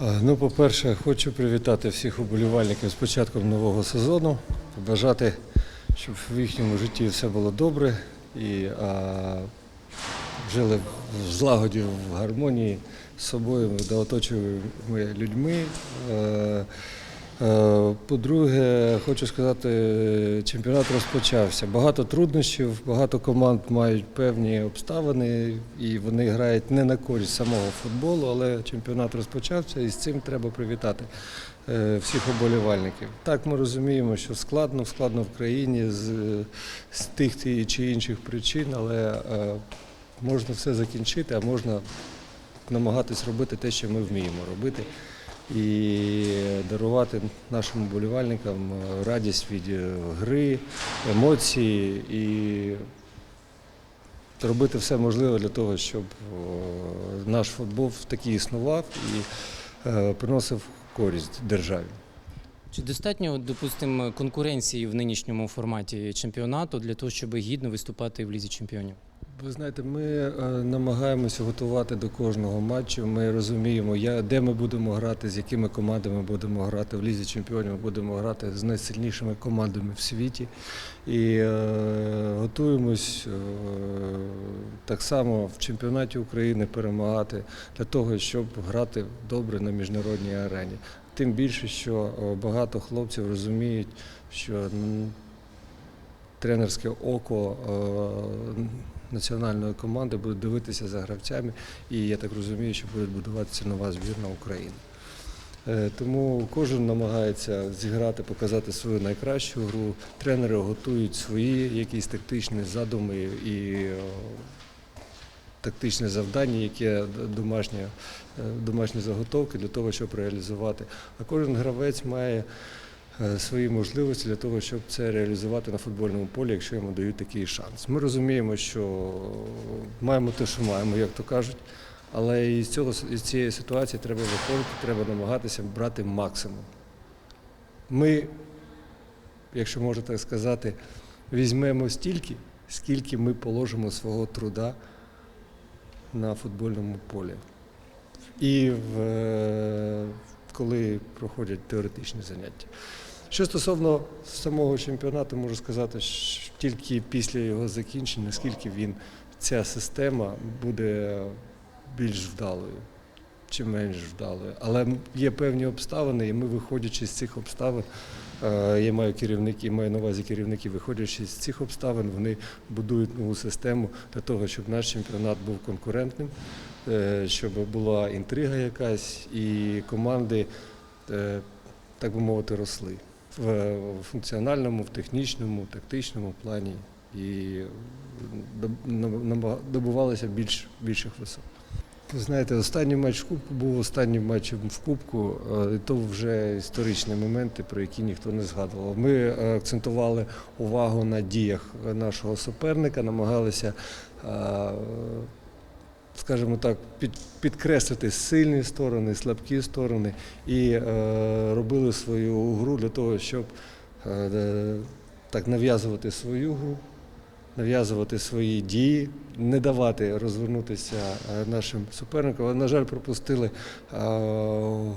А, Ну, по-перше, хочу привітати всіх уболівальників з початком нового сезону, побажати, щоб в їхньому житті все було добре і а, жили в злагоді, в гармонії з собою та оточуючими людьми. Е, е, По-друге, хочу сказати, чемпіонат розпочався. Багато труднощів, багато команд мають певні обставини, і вони грають не на користь самого футболу, але чемпіонат розпочався, і з цим треба привітати е, всіх оболівальників. Так ми розуміємо, що складно, складно в країні з, з тих чи інших причин, але е, можна все закінчити, а можна намагатись робити те, що ми вміємо робити, і дарувати нашим вболівальникам е, радість від е, гри, емоції і робити все можливе для того, щоб е, наш футбол таки існував і приносив користь державі. Чи достатньо, допустимо, конкуренції в нинішньому форматі чемпіонату для того, щоб гідно виступати в лізі чемпіонів? Ви знаєте, ми е, намагаємося готувати до кожного матчу. Ми розуміємо, де ми будемо грати, з якими командами будемо грати. В лізі чемпіонів ми будемо грати з найсильнішими командами в світі. І е, готуємось е, так само в чемпіонаті України перемагати для того, щоб грати добре на міжнародній арені. Тим більше, що багато хлопців розуміють, що тренерське око національної команди буде дивитися за гравцями, і я так розумію, що буде будуватися нова збірна України. Е, Тому кожен намагається зіграти, показати свою найкращу гру. Тренери готують свої якісь тактичні задуми і тактичне завдання, яке домашнє, е, домашні заготовки для того, щоб реалізувати. А кожен гравець має свої можливості для того, щоб це реалізувати на футбольному полі, якщо йому дають такий шанс. Ми розуміємо, що маємо те, що маємо, як то кажуть. Але із, цього, із цієї ситуації треба виходити, треба намагатися брати максимум. Ми, якщо можна так сказати, візьмемо стільки, скільки ми положимо свого труда на футбольному полі. І в, е, коли проходять теоретичні заняття. Що стосовно самого чемпіонату, можу сказати, що тільки після його закінчення, наскільки він, ця система буде більш вдалою чи менш вдалою. Але є певні обставини, і ми, виходячи з цих обставин, е, я маю керівники, маю на увазі керівники, виходячи з цих обставин, вони будують нову систему для того, щоб наш чемпіонат був конкурентним, е, щоб була інтрига якась, і команди, е, так би мовити, росли в функціональному, в технічному, тактичному плані і добувалися більш, більших висот. Ви знаєте, останній матч в Кубку був останнім матчем в Кубку, е, і то вже історичні моменти, про які ніхто не згадував. Ми е, акцентували увагу на діях нашого суперника, намагалися, е, скажімо так, під, підкреслити сильні сторони, слабкі сторони і е, робили свою гру для того, щоб е, так нав'язувати свою гру нав'язувати свої дії, не давати розвернутися е, нашим суперникам. На жаль, пропустили е,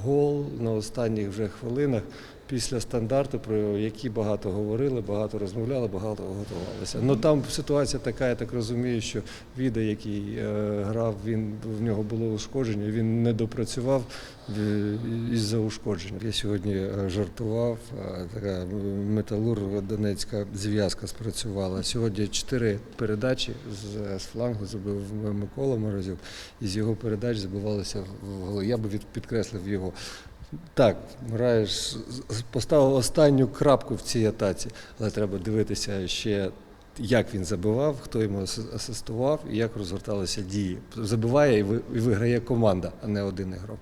гол на останніх вже хвилинах після стандарту, про які багато говорили, багато розмовляли, багато готувалися. Ну там ситуація така, я так розумію, що Віда, який е, грав, він в нього було ушкодження, він не допрацював е, із-за ушкодження. Я сьогодні е, жартував, така металург Донецька зв'язка спрацювала. Сьогодні чотири передачі з, флангу забив Микола Морозюк, і з його передач забивалися в голи. Я би підкреслив його. Так, граєш, поставив останню крапку в цій атаці, але треба дивитися ще, як він забивав, хто йому ас- асистував і як розгорталися дії. Забиває і виграє команда, а не один ігрок.